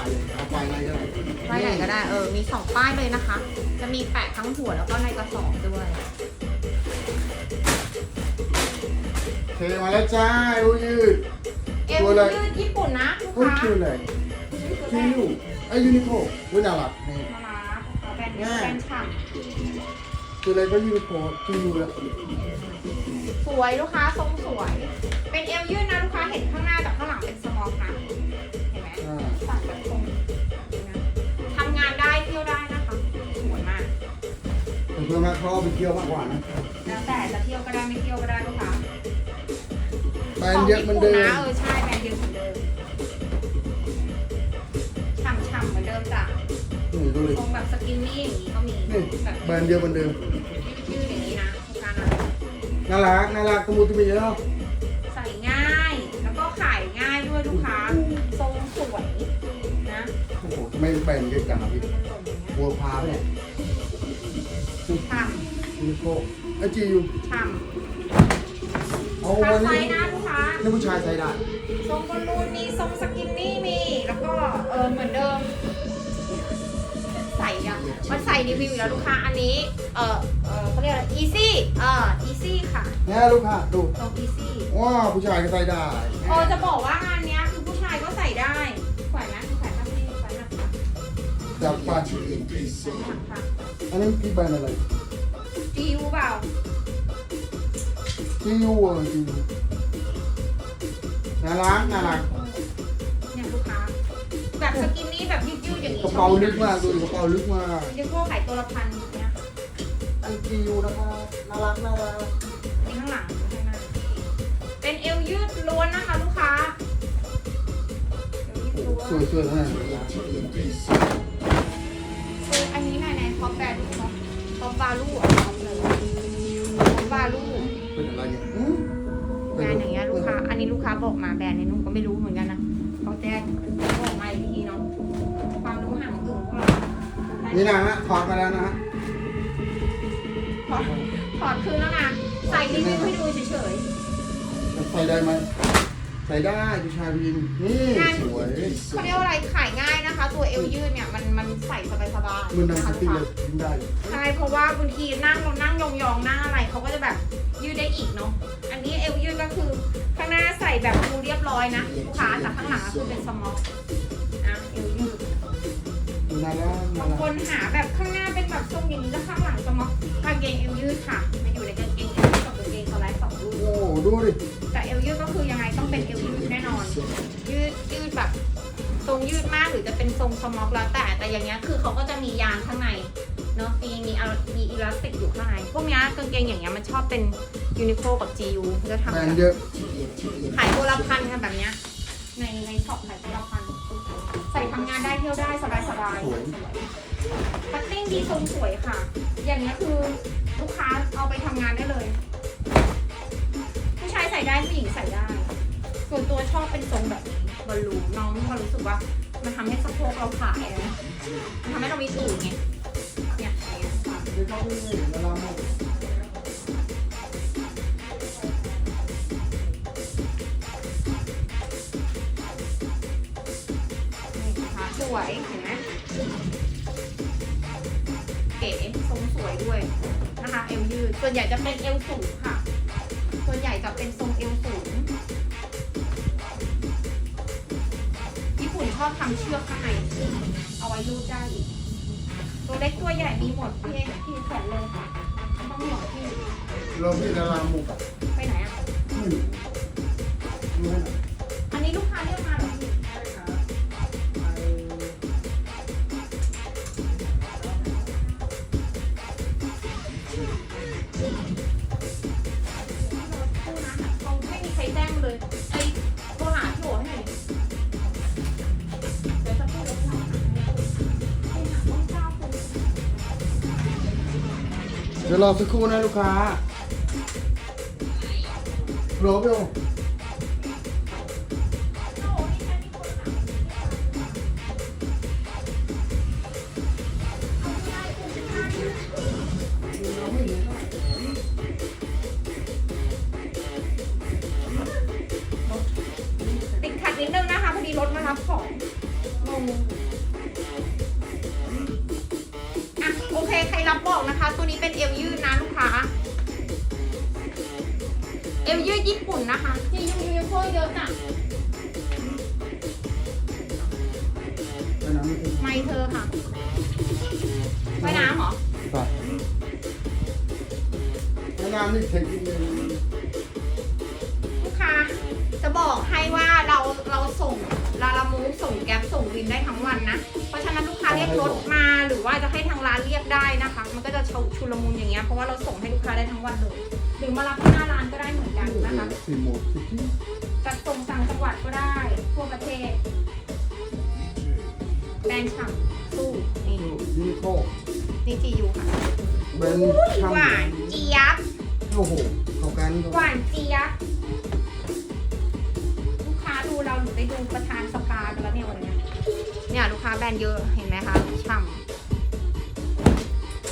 ายเลยเอาปลายอะไรก็ได้ป้ายไหนก็ได้เออ มีสองป้ายเลยนะคะ จะมีแปะทั้งหัวแล้วก็ในกระสอบด้วย เทมาแล้วจ้าดูยืด เอวตัวอะไร ยืดญี่ปุ่นนะลูกเฮ้ยค้าคิวเลยคิวไอ้ยูนิโคเว้ยน่ารักนี่น่ารักเอาแบรนด์นี้แบรนด์ฉ่ตัวอะไรก็ยูนิโคคิวแล้วำสวยลูกค้าทรงสวย ไปเที่ยวมากกว่านะแล้วแต่จะเที่ยวก็ได้ไม่เที่ยวก็ได้ลูกค้าแบรนด์เยอะเหมือนเดิมของญี่ปุ่นนะเออใช่แบรนด์เยอะเหมือนเดิมฉ่ำๆเหมือนเดิมจ้ะนี่ดูดิทรงแบบสกินนี่อย่างนี้ก็มีนี่แบบแบรนด์เยอะเหมือนเดิม ยืดๆอย่างนี้นะลูกค้านะน่ารัก น่ารักตะมูตะมีแล้วใส่ง่าย แล้วก็ขายง่ายด้วยลูกค้าทรงสวยนะโอ้โหทำไมแบรนด์เยอะจังอะพี่มันหล่นอย่างเงี้ยวัวพาไปเนี่ยฉ่ ยูนิโคไอจียูำฉ่เอาำวัคานไซนี้ส์นะลูกค้านี่ผู้ชายใส่ได้ทรงบอลลูนมีทรงสกินนี่มี แล้วก็เออเหมือนเดิม ใส่อะมันใส่รีวิวอยู่แล้วลูกค้าอันนี้ เออเออเขาเรียกอะไร easy เออ easy ค่ะแน่ลูกค้าดูทรง easy ว้าวผู้ชายก็ใส่ได้โอจะบอกว่างานเนี้ยคือผู้ชายก็ใส่ได้ใส่ไหมใส่ผ้าที่ใส่หนักค่ะจากปาชีใส่หนักค่ะอันนี้พี่แบรนด์อะไร จียูเปล่าจียูอะจียูน่ารักน่ารักเนี่ยลูกค้าแบบสกินนี่แบบยืดๆอย่างนี้กระเป๋าลึกมากดูดิกระเป๋าลึกมากเรียกว่าขายตัวละพันอย่างเงี้ยอันจียูนะครับน่ารักน่ารักนี่ข้างหลังไม่ใช่หน้าเป็นเอวยืดล้วนนะคะลูกค้าเอวยืดล้วนสวยสวยๆนะคืออันนี้ไหนไหนท็อปแบรนด์ลูกท็อป ท็อปวาลูอะท็อปเลยท็อปวาลูเป็นอะไรเนี่ยอืมแบรนด์อย่างเงี้ยลูกค้า อันนี้ลูกค้าบอกมาแบรนด์นี้นุ่มก็ไม่รู้เหมือนกันนะเขาแจ้งบอกมาอีกทีเนาะ ความรู้ห่างอึ่งของเรานี่นะฮะถอดมาแล้วนะฮะถอดถอดคืนแล้วนะ ใส่รีวิวให้ดูเฉยใส่ได้ไหม ใส่ได้ผู้ชายผู้หญิงนี่ๆงานสวยเขาเรียกว่าอะไรขายง่ายนะคะ ตัวเอวยืดเนี่ยมันมันใส่สบายๆมันนางนะสคะติลูกเลค้ายกินได้ใช่เพราะว่าบางทีนั่งเรานั่งยองๆนั่งอะไรเขาก็จะแบบยืดได้อีกเนาะอันนี้เอวยืดก็คือข้างหน้าใส่แบบดูเรียบร้อยนะลูกค้าแต่ข้างหลังก็คือเป็นสมอลนะเอวยืดดูน่ารักน่าบางรักคนหาแบบข้างหน้าเป็นแบบทรงอย่างนี้แล้วข้างหลังสมอลกางเกงเอวยืดค่ะ โอ้โหดูดิแต่เอวยืดก็คือยังไงต้องเป็นเอวยืดแน่นอน ยืดยืดแบบทรงยืดมากหรือจะเป็นทรงสม็อกแล้วแต่แต่อย่างเงี้ยคือเขาก็จะมียางข้างในเนาะมีมีอะมีอิลาสติกอยู่ข้างในพวกเนี้ยกางเกงอย่างเงี้ยมันชอบเป็นยูนิโคกับ GU เขาจะทำแบรแบนด์บเยอะขายตัวละพันกันแบบเนี้ยในในช็อปขายตัวละพันใส่ทำงานได้เที่ยวได้สบายสบายสวยคัตติ้งดีทรงสวยค่ะ อย่างเงี้ยคือลูกค้าเอาไปทำงานได้เลยผู้ชายใส่ได้ผู้หญิงใส่ได้ ส่วนตัวชอบเป็นทรงแบบนี้บอลลูนน้องมีความรู้สึกว่า มันทำให้สะโพกเราขายนะมันทำให้เรามีตูดไงเนี่ยอย่างเงี้ยเดี๋ยวเขาดูนี่น่ารักมากนี่นะคะสวยเห็นไหมเก๋ทรงสวยด้วยนะคะเอวยืดส่วนใหญ่จะเป็นเอวสูงค่ะ ส่วนใหญ่จะเป็นทรงเอวสูง ญี่ปุ่นชอบทำเชือกข้างในเอาไว้รูดได้อีกตัวเล็กตัวใหญ่มีหมดพี่เอ๊พี่แขนเลยค่ะต้องหมดพี่เราพี่นารามุกอะไปไหนอะ ไม่รู้รู้ไหมอันนี้ลูกค้าเรียกมา ดี๋ยวรอสักครู่นะลูกค้าโรบโติดขัดนิดนึงนะคะ พอดีรถมารับของงง โอเคใครรับบอกนะคะ ตัวนี้เป็นเอวยืดนะลูกค้า เอวยืดญี่ปุ่นนะคะที่ยูยูโคเยอะจ้ะไปน้ำไม่เป็นไม่เธอค่ะว่ายน้ำเหรอไปไปน้ำนี่เช็คนิดนึงลูกค้าจะบอกให้ว่าเราเราส่ง ลาลามูฟส่งแก๊ปส่งวินได้ทั้งวันนะ เพราะฉะนั้นลูกค้าเรียกรถมาหรือว่าจะให้ทางร้านเรียกได้นะคะ มันก็จะชุลมุนอย่างเงี้ยเพราะว่าเราส่งให้ลูกค้าได้ทั้งวันเลยหรือมารับที่หน้าร้านก็ได้เหมือนกันนะคะสี่โมงสิบที่จัดส่งต่างจังหวัดก็ได้ทั่วประเทศแบรนด์ฉ่ำสู้นี่ยูนิโคนี่จียูค่ะเป็นอุ้ยช่างหวานเจี๊ยบโอ้โหเข้ากันหวานเจี๊ยบ ไปดูประธานสภากันแล้วเนี่ยวันเนี้ยเนี่ยลูกค้าแบรนด์เยอะเห็นไหมคะฉ่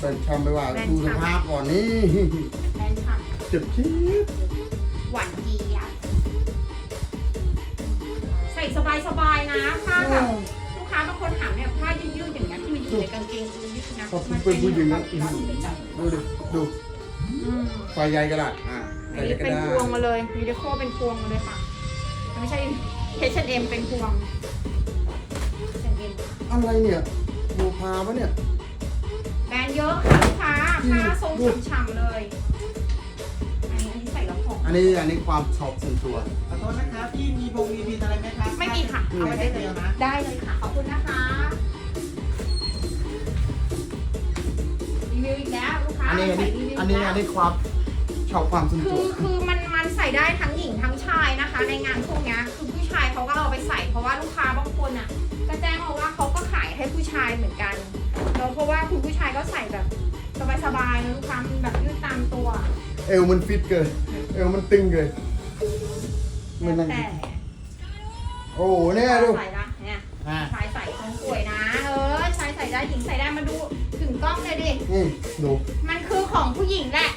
เป็นช่างไปว่าแบรนด์ดูสช่างภาพก่อนนี่ำแบรนด์ฉ่เจ็บชี้ำหวานเจี๊ยบใส่สบายๆนะผ้าแบบลูกค้าบางคนถามเนี่ยผ้ายืดๆอย่างเงี้ยที่มันอยู่ในกางเกงยืดๆนะพอเป็นผู้หญิงนะมันดูดิดูอืมไฟใหญ่กระดาษอ่าไฟอันใหญ่นี้กระเป็นดาพษวงมาเลยยูนิโคเป็นพวงมาเลยค่ะ ไม่ใช่ H&M เป็นพวง H&M อะไรเนี่ยโมพาปะเนี่ย แบรนด์เยอะค่ะลูกค้าอืมผ้าทรงฉ่ำๆเลย อันนี้อันนี้ใส่แล้วผอมอันนี้อันนี้ความชอบส่วนตัว ขอโทษนะครับพี่มีบงมีบินอะไรไหมครับไม่มีค่ะ เอาไปได้เลยนะ ได้เลยค่ะ ขอบคุณนะคะ รีวิวอีกแล้วลูกค้าอันนี้อันใส่นี้รีวิวอันนี้แล้วอันนี้ความชอบความส่วนคืตัว อคือมัน มันใส่ได้ทั้งหญิงทั้งชายนะคะ ในงานพวกเนี้ยคือผู้ชายเขาก็เอาไปใส่เพราะว่าลูกค้าบางคนอะ ก็แจ้งมาว่าเขาก็ขายให้ผู้ชายเหมือนกันแล้วเพราะว่าคุณผู้ชายก็ใส่แบบสบายๆนะลูกค้ามันแบบยืดตามตัว เอวมันฟิตเกินเอวมันตึงเกินแล้วแต่โอ้โหเนี่ยดูใส่ละเนี่ยอ่าชายใส่ของสวยนะเออชายใส่ได้หญิงใส่ได้มาดูถึงกล้องเลยดินี่ดูมันคือของผู้หญิงแหละ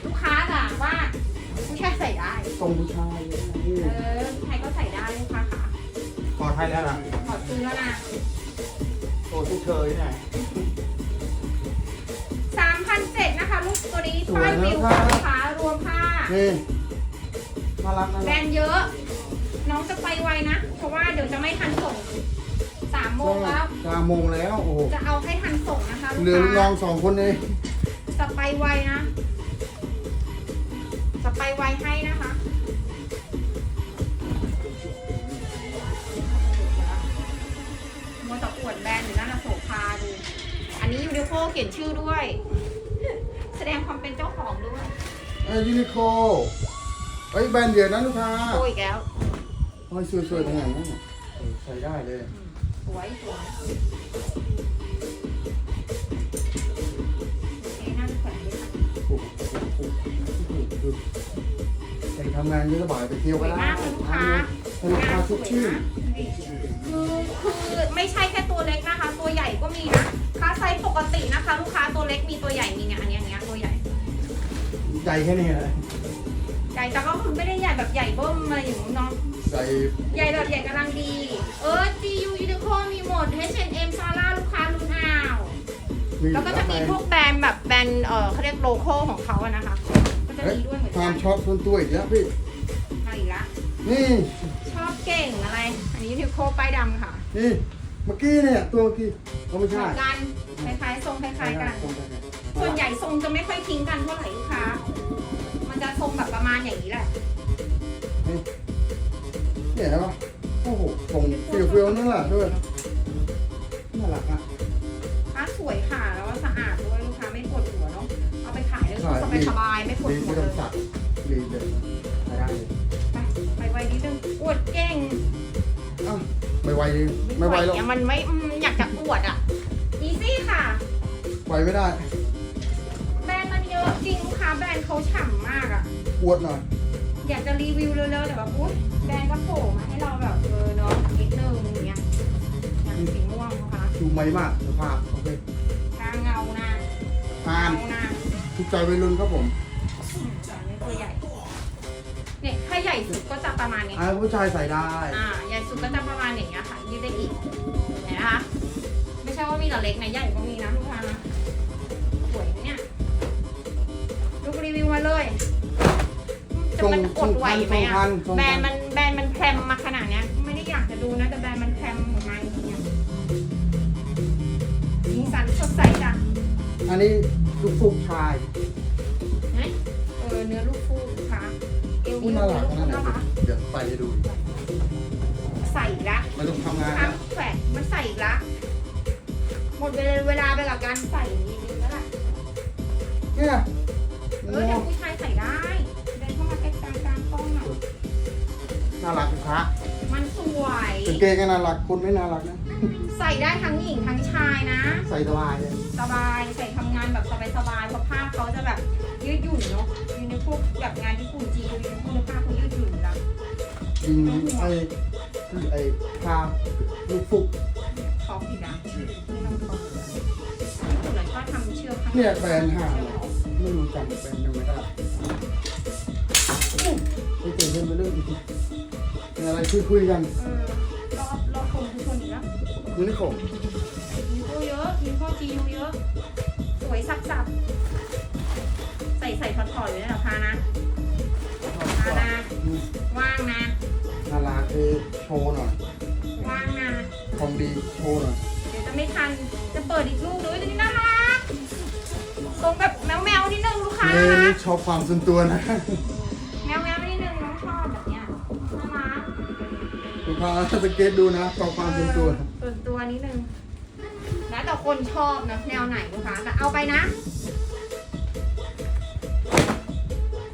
ทรงผู้ชายนี่เออผู้ชายก็ใส่ได้ลูกค้าค่ะพอไทยแล้วนะขอซื้อแล้วนะโอ้ที่เชยเนี่ยสามพันเจ็ดนะคะลูกตัวนี้ป้ายวิวค่ะลูกค้ารวมผ้านี่น่ารักน่าแบรรักนด์เยอะ น้องจะไปไวนะ เพราะว่าเดี๋ยวจะไม่ทันส่งสามโมงแล้วสามโมงแล้วโอ้โหจะเอาให้ทันส่งนะคะเหลือลูกน้ค้าองสองคนเองจะไปไวนะ จะไปไวให้นะคะ มัวแต่อวดแบรนด์อยู่นั่นนะโสภาดู อันนี้ยูนิโคเขียนชื่อด้วย แสดงความเป็นเจ้าของด้วยเอ้ยยูนิโคเอ้ยแบรนด์เดียวนะลูกค้าโอ้อีกแล้ว โอ้ยสวยๆทั้งนั้นนะเออใส่ได้เลย สวยสวยเอ๊ะน่าจะแขวนได้ค่ะโอ้โหโอ้โหโอ้โหดูใส่ทำงานก็สบายไปเที่ยวสก็วยได้มากเลยลูกค้าให้ลูกค้าทุกชื่อคือคือ ไม่ใช่แค่ตัวเล็กนะคะ ตัวใหญ่ก็มีนะค่าไซส์ปกตินะคะ ลูกค้าตัวเล็กมีตัวใหญ่มีเนี่ยอันเนี้ยอันเนี้ยตัวใหญ่ใจแค่นี้เลยใหญ่แต่ก็คือไม่ได้ใหญ่แบบใหญ่เบิ้มอะไรอย่างนู้นเนาะใส่ใหญ่แบบใหญ่กำลังดี เออ GU Uniqlo มีหมด H&M Zara ลูกค้ารุ่นอ้าวแล้วก็จะมีพวกแบรนด์แบบแบรนด์เออเขาเรียกโลโก้ของเขาอะนะคะก็จะเฮ้ยมีด้วยเหมือนคกัวามนชอบส่วนตัวอีกแล้วพี่มาอีกละนี่ ชอบเก่งอะไร อันนี้ยูนิโคป้ายดำค่ะนี่เมื่อกี้เนี่ยตัวเมื่อกี้เขาไม่เหใช่มือนกันคล้ายๆทรงคล้ายๆกัน ส่วนใหญ่ทรงจะไม่ค่อยทิ้งกันเท่าไหร่ลูกค้า มันจะทรงแบบประมาณอย่างนี้แหละ เนี่ยนะปะโอ้โหส่งเฟียวเฟียวๆนั่นแหละด้วยน่ารักอะผ้าสวยค่ะ แล้วก็สะอาดด้วยลูกค้าไม่ปวดหัวเนาะ เอาไปขายเลยขายสบายสบายๆไม่ปวดดีหัวไม่เลต้องยสักดีเลยใช้ได้เลยไปไวๆนิดนึงอวดเก่งอ้าว ไม่ไหวดิไม่ไหวหรอกเนี่ยมันไม่อืมอยากจะอวดอะ อีซี่ค่ะ ไหวไม่ได้แบรนด์มันเยอะจริงลูกค้าแบรนด์เขาฉ่ำมากอะ ปวดหน่อยอยากจะรีวิวเร็วๆแต่แบบอุ้ยแบรนด์ก็โผล่มาให้เราแบบเออเนาะนิดนึงอย่างเงี้ยอย่างสีม่วงนะคะดูไม่มากสภาพโอเคทางเงานะทานเงานะทุกใจวัยรุ่นครับผม อืมอันนี้ตัวใหญ่เนี่ยถ้า ใหญ่สุดก็จะประมาณนี้ อ่าผู้ชายใส่ได้อ่า ใหญ่สุดก็จะประมาณอย่างเงี้ยค่ะ ยืดได้อีก เห็นไหมคะช่ว่ามีแต่เล็กนะ ใหญ่ก็มีนะลูกค้านะสวยนะเนี่ย ลูกรีวิวมาเลยแต่มันกดไหวไหมอะแบรนด์มันแบรนด์มันแพรมมาขนาดเนี้ย ไม่ได้อยากจะดูนะ แต่แบรนด์มันแพรมออกมาจริงๆอะสีสันสดใสจ้ะอันนี้ลูกฟุกชาย เอวอุ้ยน่ารักลูกนะฟูนเดี๋ยวไปให้ดูอีกใส่ละไม่ต้องทำงานนะแขวนมันใส่อีกละหมดเวลาเวลาไปกับการใส่รีวิวแล้วล่ะเนี่ยเออเด็กผู้ชายใส่ได้เดินเข้ามาใกล้กลางกลางกล้องหน่อยน่ารักลูกค้ามันสวย กางเกงก็น่ารักคนไม่น่ารักนะ ใส่ได้ทั้งหญิงทั้งชายนะ ใส่สบายเลยสบายใส่ทำงานแบบสบายๆเพราะผ้าเขาจะแบบยืดหยุ่นเนาะอยู่ในพวกแบบงานญี่ปุ่นจีนอยู่ในพวกผ้าเขายืดหยุ่นอยู่แล้วยิงไอ้ไอ้พาลูกฟุกเขาผิดนะไม่ต้องเขาญี่ปุ่นเราชอบทำเชือกข้างเนี่ยแบรนด์ห้างไม่รู้จักแบรนด์ยังไม่ได้ไปเจอเพื่อนไปเรื่องอีกทีเป็นอะไรคุยคุยๆกัน เออ นี่นี่ของมีโก้เยอะมีโก้จียูเยอะ สวยสับสับใส่ใส่ถอดถอดอยู่ในหลังคานะพานะว่างนะนาราคือโชว์หน่อยว่างนะของดีโชว์หน่อยเดี๋ยวจะไม่ทันจะเปิดอีกลูกเลยตัวนี้น่ารักทรงแบบแมวแมวๆนิดนึงลูกค้าเนน่ารันี่กชอบความส่วนตัวนะแมวแมวๆนิดนึงน้องชอบแบบเนี้ยน่ารักลูกค้าสเก็ตดูนะชอบความส่วนตัว ส่วนตัวนิดนึง แล้วแต่คนชอบนะแนวไหนลูกค้าแต่เอาไปนะ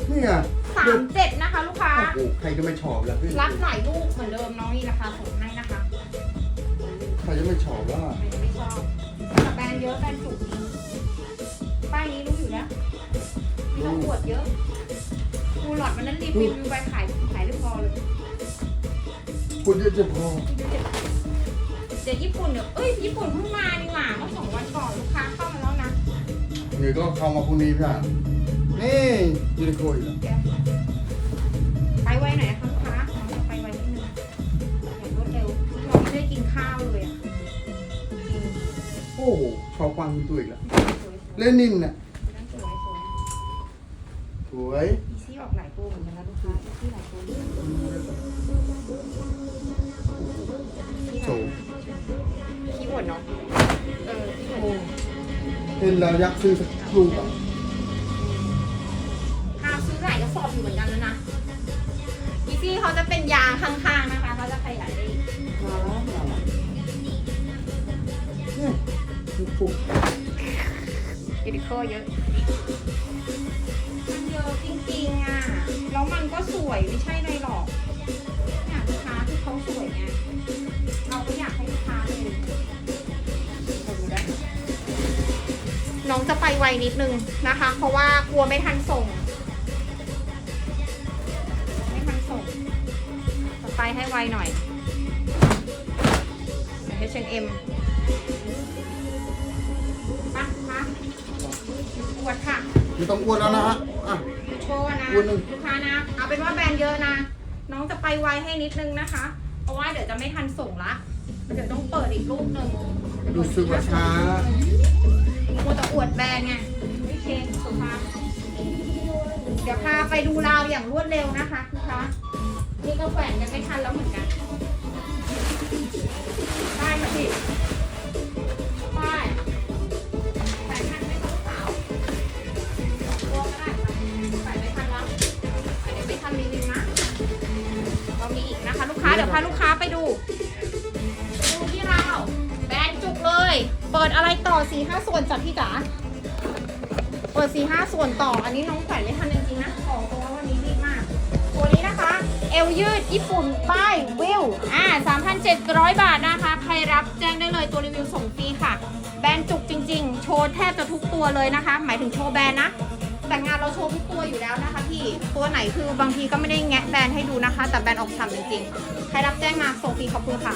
เนี่ยสามเจ็ดนะคะ ลูกค้า โอ้โหใครจะไม่ชอบล่ะพี่รับหลายลูกเหมือนเดิมน้องมีราคาส่งให้นะคะใครจะไม่ชอบล่ะใครจะไม่ชอบแต่แบรนด์เยอะแบรนด์จุกจริงป้ายนี้รู้อยู่แล้วมีต้องอวดเยอะดูหลอดมันนั้นรีวิวไปขายขายเรียบร้อยเลยคุณจะจะพอ เดี๋ยวญี่ปุ่นเดี๋ยวเอ้ยญี่ปุ่นเพิ่งมานี่หว่าเมื่อสองวันก่อนลูกค้าเข้ามาแล้วนะเดี๋ยวก็เข้ามาพรุ่งนี้พี่อะนี่ยูนิโคอีกแล้วแกไปไวหน่อยนะคะลูกค้าน้องจะไปไวนิดนึงอย่างรวดเร็วน้องไม่ได้กินข้าวเลยอะจริงโอ้โหชอบความส่วนตัวอีกแล้วสวยๆเล่นนินเนี่ยนั่นสวยสวยสวยอีซี่ออกหลายตัวเหมือนกันนะลูกค้าอีซี่หลายตัวเยอะโชว์คีย์ บอร์ดเนาะเออคีย์บอโอ้ร์ดเห็นแล้วอยากซื้อสักลูกอะข้าวซื้อหลายกระสอบอยู่เหมือนกันแล้วนะอีซี่เขาจะเป็นยางข้างๆนะคะเขาจะขยายได้อีกมาแล้วมาแล้วนี่ลูกฟุกยูนิโคเยอะมันเยอะจริงๆอะ แล้วมันก็สวยไม่ใช่เลยหรอกเนี่ยลูกค้าที่เขาสวยไง เราก็อยากให้ลูกค้าเลยเราดูได้น้องจะไปไวนิดนึงนะคะ เพราะว่ากลัวไม่ทันส่ง ไม่ทันส่งจะไปให้ไวหน่อย H&M ปะคะอวดค่ะไม่ต้องอ้วนแล้วนะฮะอะ โชว์นะอ้วนหนึ่ง ลูกค้านะ เอาเป็นว่าแบรนด์เยอะนะ น้องจะไปไวให้นิดนึงนะคะ เพราะว่าเดี๋ยวจะไม่ทันส่งละ เดี๋ยวต้องเปิดอีกรูปหนึ่งรู้สึกว่าช้ามัวแต่อวดแบรนด์ไงไม่เคสุภาพเดี๋ยวพาไปดูราวอย่างรวดเร็วนะคะลูกค้านี่ก็แขวนกันไม่ทันแล้วเหมือนกัน ได้ค่ะพี่ เดี๋ยวพาลูกค้าไปดูดูที่เราแบรนด์จุกเลย เปิดอะไรต่อ4ีห้าส่วนจัดพี่จ๋าเปิด4ีห้าส่วนต่อ อันนี้น้องแขวนไม่ทันจริงๆนะของตรงว่าวันนี้รีบมาก ตัวนี้นะคะ เอวยืดญี่ปุ่นป้ายวิวอ่า3,700บาทนะคะ ใครรับแจ้งได้เลยตัวรีวิวส่งฟรีค่ะ แบรนด์จุกจริง ๆ โชว์แทบจะทุกตัวเลยนะคะ หมายถึงโชว์แบรนด์นะ แต่งานเราโชว์ทุกตัวอยู่แล้วนะคะพี่ตัวไหนคือบางทีก็ไม่ได้แงะแบรนด์ให้ดูนะคะ แต่แบรนด์ออกฉ่ำจริงๆใครรับแจ้งมาส่งฟรีขอบคุณค่ะ